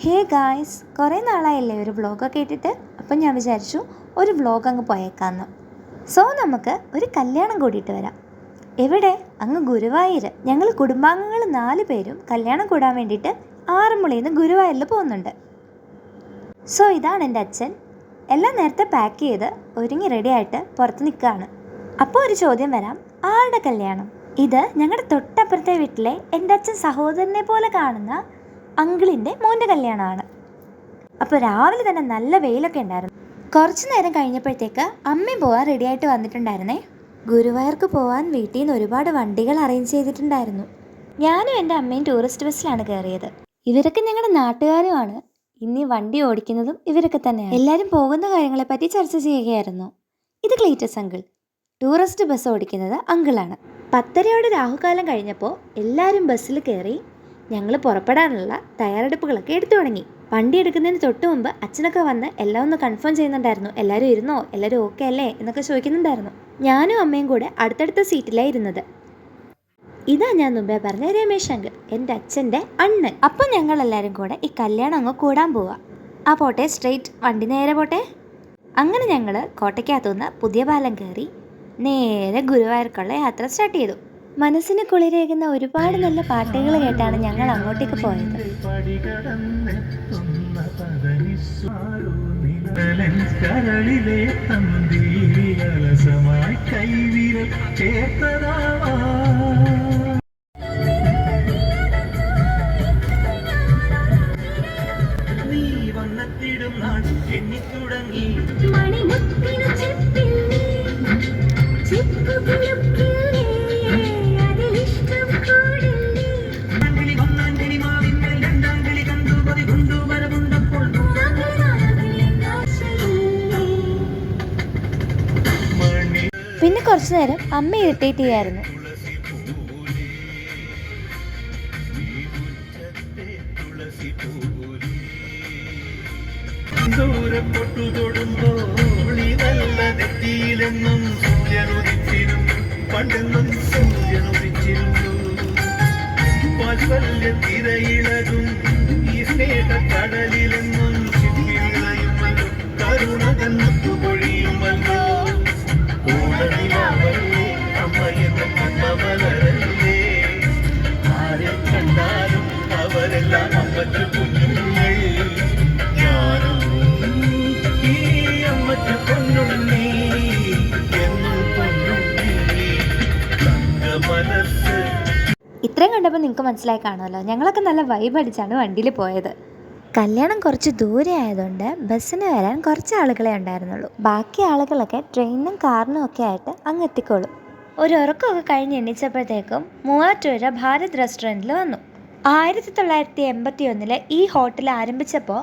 Hey guys കുറേ നാളായല്ലേ ഒരു വ്ളോഗൊക്കെ ഇട്ടിട്ട് അപ്പം ഞാൻ വിചാരിച്ചു ഒരു വ്ളോഗ് അങ്ങ് പോയേക്കാന്ന്. സോ നമുക്ക് ഒരു കല്യാണം കൂടിയിട്ട് വരാം. എവിടെ? അങ്ങ് ഗുരുവായൂർ ഞങ്ങൾ കുടുംബാംഗങ്ങൾ നാല് പേരും കല്യാണം കൂടാൻ വേണ്ടിയിട്ട് ആറന്മുളയിൽ നിന്ന് ഗുരുവായൂരിൽ പോകുന്നുണ്ട്. സോ ഇതാണ് എന്റെ അച്ഛൻ. എല്ലാം നേരത്തെ പാക്ക് ചെയ്ത് ഒരുങ്ങി റെഡിയായിട്ട് പുറത്ത് നിൽക്കുകയാണ്. അപ്പോൾ ഒരു ചോദ്യം വരാം. ആരുടെ കല്യാണം? ഇത് ഞങ്ങളുടെ തൊട്ടപ്പുറത്തെ വീട്ടിലെ എന്റെ അച്ഛൻ സഹോദരനെ പോലെ കാണുന്ന അങ്കിളിന്റെ മോന്റെ കല്യാണമാണ്. അപ്പോൾ രാവിലെ തന്നെ നല്ല വെയിലൊക്കെ ഉണ്ടായിരുന്നു. കുറച്ച് നേരം കഴിഞ്ഞപ്പോഴത്തേക്ക് അമ്മയും പോകാൻ റെഡിയായിട്ട് വന്നിട്ടുണ്ടായിരുന്നേ. ഗുരുവായൂർക്ക് പോകാൻ വീട്ടിൽ നിന്ന് ഒരുപാട് വണ്ടികൾ അറേഞ്ച് ചെയ്തിട്ടുണ്ടായിരുന്നു. ഞാനും എന്റെ അമ്മയും ടൂറിസ്റ്റ് ബസ്സിലാണ് കയറിയത്. ഇവരൊക്കെ ഞങ്ങളുടെ നാട്ടുകാരുമാണ്. ഇനി വണ്ടി ഓടിക്കുന്നതും ഇവരൊക്കെ തന്നെയാണ്. എല്ലാവരും പോകുന്ന കാര്യങ്ങളെപ്പറ്റി ചർച്ച ചെയ്യുകയായിരുന്നു. ഇത് ക്ലീറ്റസ് അങ്കിൾ. ടൂറിസ്റ്റ് ബസ് ഓടിക്കുന്നത് അങ്കിളാണ്. പത്തരയോടെ രാഹുകാലം കഴിഞ്ഞപ്പോൾ എല്ലാവരും ബസ്സിൽ കയറി ഞങ്ങൾ പുറപ്പെടാനുള്ള തയ്യാറെടുപ്പുകളൊക്കെ എടുത്തു തുടങ്ങി. വണ്ടി എടുക്കുന്നതിന് തൊട്ട് മുമ്പ് അച്ഛനൊക്കെ വന്ന് എല്ലാം ഒന്ന് കൺഫേം ചെയ്യുന്നുണ്ടായിരുന്നു. എല്ലാവരും ഇരുന്നോ? എല്ലാവരും ഓക്കെ അല്ലേ? എന്നൊക്കെ ചോദിക്കുന്നുണ്ടായിരുന്നു. ഞാനും അമ്മയും കൂടെ അടുത്തടുത്ത സീറ്റിലാണ് ഇരുന്നത്. ഇതാ ഞാൻ മുമ്പേ പറഞ്ഞ രമേശ് അങ്കിൾ എന്റെ അച്ഛന്റെ അണ്ണൻ. അപ്പം ഞങ്ങൾ എല്ലാവരും കൂടെ ഈ കല്യാണം അങ്ങ് കൂടാൻ പോവാ. ആ പോട്ടെ സ്ട്രെയിറ്റ് വണ്ടി നേരെ പോട്ടെ. അങ്ങനെ ഞങ്ങൾ കോട്ടയ്ക്കകത്തുനിന്ന് പുതിയ പാലം കയറി നേരെ ഗുരുവായൂർക്കുള്ള യാത്ര സ്റ്റാർട്ട് ചെയ്തു. മനസ്സിന് കുളിരേകുന്ന ഒരുപാട് നല്ല പാട്ടുകൾ കേട്ടാണ് ഞങ്ങൾ അങ്ങോട്ടേക്ക് പോയത്. കരളിലെ തന്തി അലസമായി കൈവിരൽ ചേർത്തതാവാ. നേരം അമ്മ ഇറിറ്റേറ്റ് ചെയ്യായിരുന്നു ദൂരപ്പെട്ടു തൊടുമ്പോൾ ഈ നല്ല നെറ്റിയിലെന്നും പണ്ടെന്നും സൂര്യനുദിച്ചിരുന്നു. വാത്സല്യ തിരയിളകും കണ്ടപ്പോൾ നിങ്ങൾക്ക് മനസ്സിലായി കാണുമല്ലോ. ഞങ്ങളൊക്കെ നല്ല വൈബ് അടിച്ചാണ് വണ്ടിയിൽ പോയത്. കല്യാണം കുറച്ച് ദൂരെ ആയതുകൊണ്ട് ബസ്സിന് വരാൻ കുറച്ച് ആളുകളെ ഉണ്ടായിരുന്നുള്ളൂ. ബാക്കി ആളുകളൊക്കെ ട്രെയിനും കാറിനും ഒക്കെ ആയിട്ട് അങ്ങ് എത്തിക്കോളും. ഒരു ഉറക്കമൊക്കെ കഴിഞ്ഞ് എണ്ണിച്ചപ്പോഴത്തേക്കും മൂവാറ്റുപുഴ ഭാരത് റെസ്റ്റോറന്റിൽ വന്നു. ആയിരത്തി തൊള്ളായിരത്തി എൺപത്തി ഒന്നിൽ ഈ ഹോട്ടൽ ആരംഭിച്ചപ്പോൾ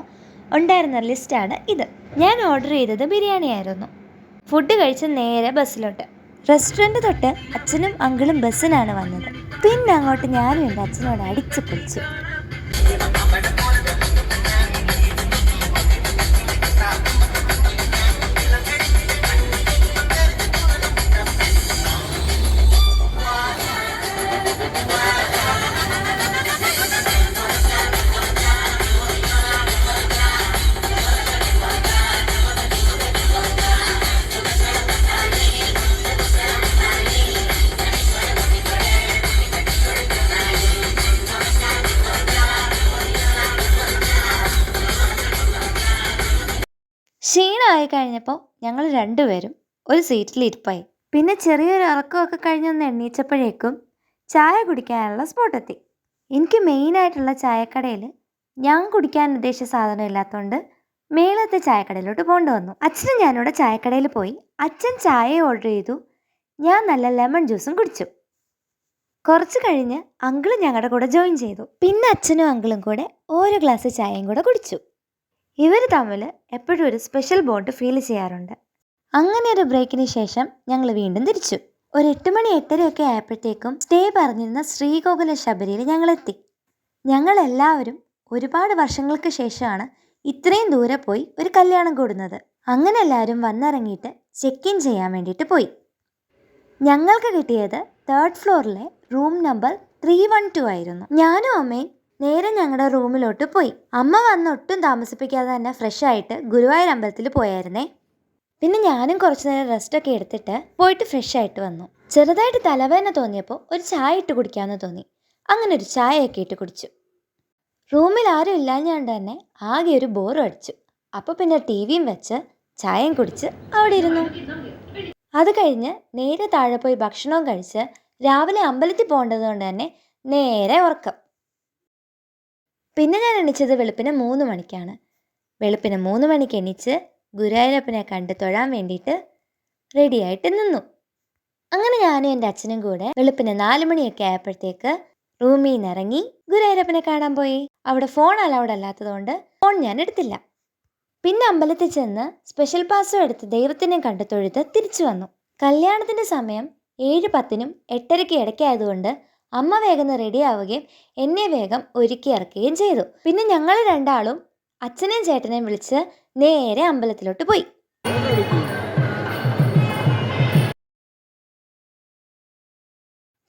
ഉണ്ടായിരുന്ന ലിസ്റ്റാണ് ഇത്. ഞാൻ ഓർഡർ ചെയ്തത് ബിരിയാണി ആയിരുന്നു ഫുഡ് കഴിച്ച് നേരെ ബസ്സിലോട്ട്. റെസ്റ്റോറന്റ് തൊട്ട് അച്ഛനും അങ്കിളും ബസ്സിനാണ് വന്നത്. പിന്നെ അങ്ങോട്ട് ഞാനും എന്റെ അച്ഛനോട് അടിച്ചു പൊളിച്ചു. ക്ഷീണമായി കഴിഞ്ഞപ്പോൾ ഞങ്ങൾ രണ്ടുപേരും ഒരു സീറ്റിൽ ഇരിപ്പായി പിന്നെ ചെറിയൊരു ഇറക്കമൊക്കെ കഴിഞ്ഞൊന്ന് എണ്ണീച്ചപ്പോഴേക്കും ചായ കുടിക്കാനുള്ള സ്പോട്ടെത്തി എനിക്ക് മെയിനായിട്ടുള്ള ചായക്കടയിൽ ഞാൻ കുടിക്കാൻ ഉദ്ദേശിച്ച സാധനം ഇല്ലാത്തതുകൊണ്ട് മേളത്തെ ചായക്കടയിലോട്ട് പോകേണ്ടി വന്നു അച്ഛനും ഞാനിവിടെ ചായക്കടയിൽ പോയി. അച്ഛൻ ചായ ഓർഡർ ചെയ്തു. ഞാൻ നല്ല ലെമൺ ജ്യൂസും കുടിച്ചു. കുറച്ച് കഴിഞ്ഞ് അങ്കിളും ഞങ്ങളുടെ കൂടെ ജോയിൻ ചെയ്തു. പിന്നെ അച്ഛനും അങ്കിളും കൂടെ ഓരോ ഗ്ലാസ് ചായയും കൂടെ കുടിച്ചു. ഇവർ തമ്മിൽ എപ്പോഴും ഒരു സ്പെഷ്യൽ ബോണ്ട് ഫീൽ ചെയ്യാറുണ്ട്. അങ്ങനെ ഒരു ബ്രേക്കിന് ശേഷം ഞങ്ങൾ വീണ്ടും തിരിച്ചു. ഒരു എട്ട് മണി എട്ടരയൊക്കെ ആയപ്പോഴത്തേക്കും സ്റ്റേ പറഞ്ഞിരുന്ന ശ്രീകോകുല ശബരിയിൽ ഞങ്ങളെത്തി ഞങ്ങളെല്ലാവരും ഒരുപാട് വർഷങ്ങൾക്ക് ശേഷമാണ് ഇത്രയും ദൂരെ പോയി ഒരു കല്യാണം കൂടുന്നത്. അങ്ങനെ എല്ലാവരും വന്നിറങ്ങിയിട്ട് ചെക്ക് ഇൻ ചെയ്യാൻ വേണ്ടിയിട്ട് പോയി. ഞങ്ങൾക്ക് കിട്ടിയത് third ഫ്ലോറിലെ room number three one two ആയിരുന്നു. ഞാനും അമ്മയും നേരെ ഞങ്ങളുടെ റൂമിലോട്ട് പോയി. അമ്മ വന്ന് ഒട്ടും താമസിപ്പിക്കാതെ തന്നെ ഫ്രഷ് ആയിട്ട് ഗുരുവായൂർ അമ്പലത്തിൽ പോയായിരുന്നേ. പിന്നെ ഞാനും കുറച്ച് നേരം റെസ്റ്റൊക്കെ എടുത്തിട്ട് പോയിട്ട് ഫ്രഷ് ആയിട്ട് വന്നു. ചെറുതായിട്ട് തലവേദന തോന്നിയപ്പോൾ ഒരു ചായ ഇട്ട് കുടിക്കാമെന്ന് തോന്നി. അങ്ങനെ ഒരു ചായയൊക്കെ ഇട്ട് കുടിച്ചു. റൂമിൽ ആരും ഇല്ലാഞ്ഞുകൊണ്ട് തന്നെ ആകെ ഒരു ബോറും അടിച്ചു. അപ്പോൾ പിന്നെ ടി വിയും വെച്ച് ചായയും കുടിച്ച് അവിടെ ഇരുന്നു. അത് കഴിഞ്ഞ് നേരെ താഴെ പോയി ഭക്ഷണവും കഴിച്ച് രാവിലെ അമ്പലത്തിൽ പോകേണ്ടത് കൊണ്ട് തന്നെ നേരെ ഉറക്കം. പിന്നെ ഞാൻ എണീച്ചത് വെളുപ്പിന് മൂന്ന് മണിക്കാണ്. വെളുപ്പിന് മൂന്ന് മണിക്ക് എണീച്ച് ഗുരുവായൂരപ്പനെ കണ്ട് തൊഴാൻ വേണ്ടിയിട്ട് റെഡിയായിട്ട് നിന്നു. അങ്ങനെ ഞാനും എന്റെ അച്ഛനും കൂടെ വെളുപ്പിന് നാല് മണിയൊക്കെ ആയപ്പോഴത്തേക്ക് റൂമിൽ നിന്ന് ഇറങ്ങി ഗുരുവായൂരപ്പനെ കാണാൻ പോയി. അവിടെ ഫോൺ അലൗഡ് അല്ലാത്തതുകൊണ്ട് ഫോൺ ഞാൻ എടുത്തില്ല. പിന്നെ അമ്പലത്തിൽ ചെന്ന് സ്പെഷ്യൽ പാസ്സും എടുത്ത് ദൈവത്തിനെ കണ്ട് തൊഴുത് തിരിച്ചു വന്നു. കല്യാണത്തിന്റെ സമയം ഏഴ് പത്തിനും എട്ടരയ്ക്ക് ഇടയ്ക്കായതുകൊണ്ട് അമ്മ വേഗം റെഡിയാവുകയും എന്നെ വേഗം ഒരുക്കി ഇറക്കുകയും ചെയ്തു. പിന്നെ ഞങ്ങൾ രണ്ടാളും അച്ഛനെയും ചേട്ടനെയും വിളിച്ച് നേരെ അമ്പലത്തിലോട്ട് പോയി.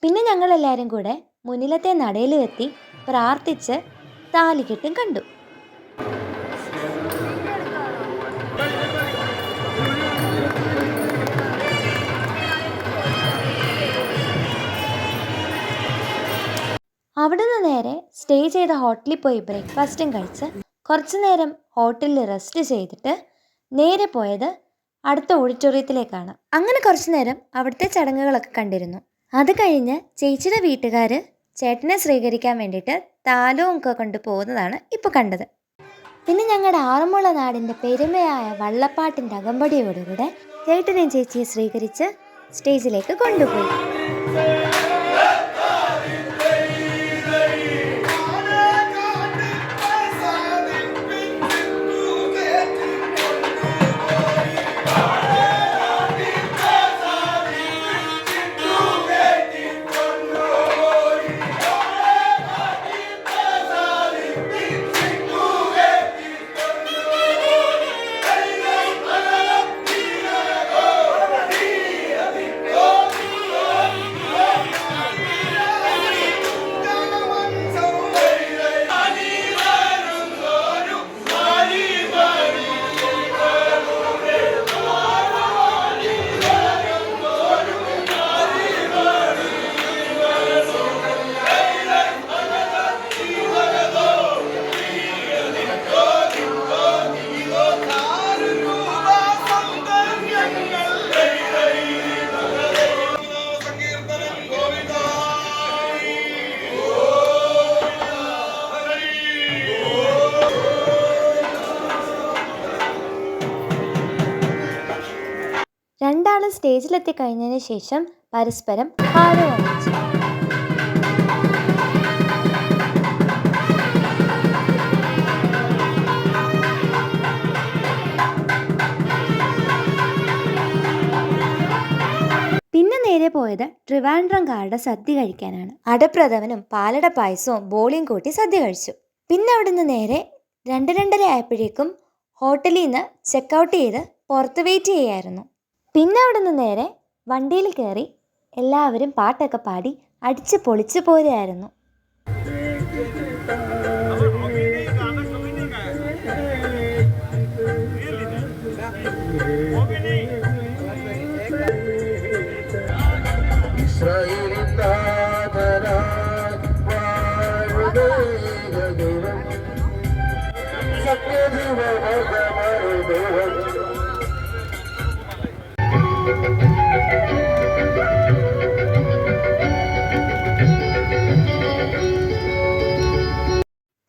പിന്നെ ഞങ്ങളെല്ലാവരും കൂടെ മുന്നിലത്തെ നടയിലും എത്തി പ്രാർത്ഥിച്ച് താലികെട്ടും കണ്ടു. അവിടുന്ന് നേരെ സ്റ്റേ ചെയ്ത ഹോട്ടലിൽ പോയി ബ്രേക്ക്ഫാസ്റ്റും കഴിച്ച് കുറച്ചു നേരം ഹോട്ടലിൽ റെസ്റ്റ് ചെയ്തിട്ട് നേരെ പോയത് അടുത്ത ഓഡിറ്റോറിയത്തിലേക്കാണ് അങ്ങനെ കുറച്ചു നേരം അവിടുത്തെ ചടങ്ങുകളൊക്കെ കണ്ടിരുന്നു. അത് കഴിഞ്ഞ് ചേച്ചിയുടെ വീട്ടുകാർ ചേട്ടനെ സ്വീകരിക്കാൻ വേണ്ടിയിട്ട് താലവും ഒക്കെ കൊണ്ട് പോകുന്നതാണ് ഇപ്പോൾ കണ്ടത്. പിന്നെ ഞങ്ങളുടെ ആറന്മുള നാടിന്റെ പെരുമയായ വള്ളപ്പാട്ടിന്റെ അകമ്പടിയോടുകൂടെ ചേട്ടനെയും ചേച്ചിയെ സ്വീകരിച്ച് സ്റ്റേജിലേക്ക് കൊണ്ടുപോയി. സ്റ്റേജിലെത്തി കഴിഞ്ഞതിന് ശേഷം പരസ്പരം ഹാരോ പിന്നെ നേരെ പോയത് ട്രിവാൻഡ്രംകാരുടെ സദ്യ കഴിക്കാനാണ്. അടപ്രഥമനും പാലട പായസവും ബോളിയും കൂട്ടി സദ്യ കഴിച്ചു. പിന്നെ അവിടുന്ന് നേരെ രണ്ട് രണ്ടര ആയപ്പോഴേക്കും ഹോട്ടലിൽ നിന്ന് ചെക്കൗട്ട് ചെയ്ത് പുറത്ത് വെയിറ്റ് ചെയ്യായിരുന്നു. പിന്നെ അവിടുന്ന് നേരെ വണ്ടിയിൽ കയറി എല്ലാവരും പാട്ടൊക്കെ പാടി അടിച്ച് പൊളിച്ച് പോരുമായിരുന്നു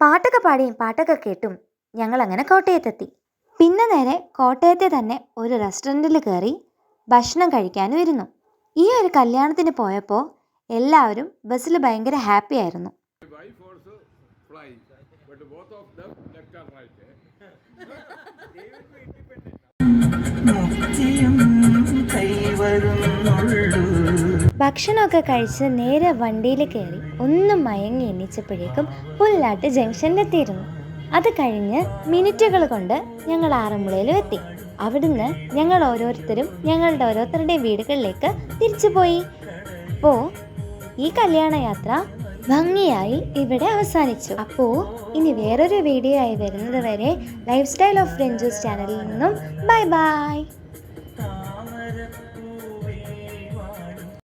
പാട്ടൊക്കെ പാടിയും പാട്ടൊക്കെ കേട്ടും ഞങ്ങൾ അങ്ങനെ കോട്ടയത്തെത്തി. പിന്നെ നേരെ കോട്ടയത്തെ തന്നെ ഒരു റെസ്റ്റോറന്റിൽ കയറി ഭക്ഷണം കഴിക്കാനും ഇരുന്നു ഈ ഒരു കല്യാണത്തിന് പോയപ്പോൾ എല്ലാവരും ബസ്സിൽ ഭയങ്കര ഹാപ്പി ആയിരുന്നു. കൈവരുന്നുള്ളൂ. ഭക്ഷണമൊക്കെ കഴിച്ച് നേരെ വണ്ടിയിൽ കയറി ഒന്ന് മയങ്ങി എണ്ണിച്ചപ്പോഴേക്കും പുല്ലാട്ട് ജംഗ്ഷനിലെത്തിയിരുന്നു. അത് കഴിഞ്ഞ് മിനിറ്റുകൾ കൊണ്ട് ഞങ്ങൾ ആറന്മുളയിലും എത്തി. അവിടുന്ന് ഞങ്ങൾ ഓരോരുത്തരും ഞങ്ങളുടെ ഓരോരുത്തരുടെയും വീടുകളിലേക്ക് തിരിച്ചു പോയി. അപ്പോൾ ഈ കല്യാണ യാത്ര ഭംഗിയായി ഇവിടെ അവസാനിച്ചു. അപ്പോൾ ഇനി വേറൊരു വീഡിയോ ആയി വരുന്നത് വരെ ലൈഫ് സ്റ്റൈൽ ഓഫ് ഫ്രഞ്ചസ് ചാനലിൽ നിന്നും ബൈ ബൈ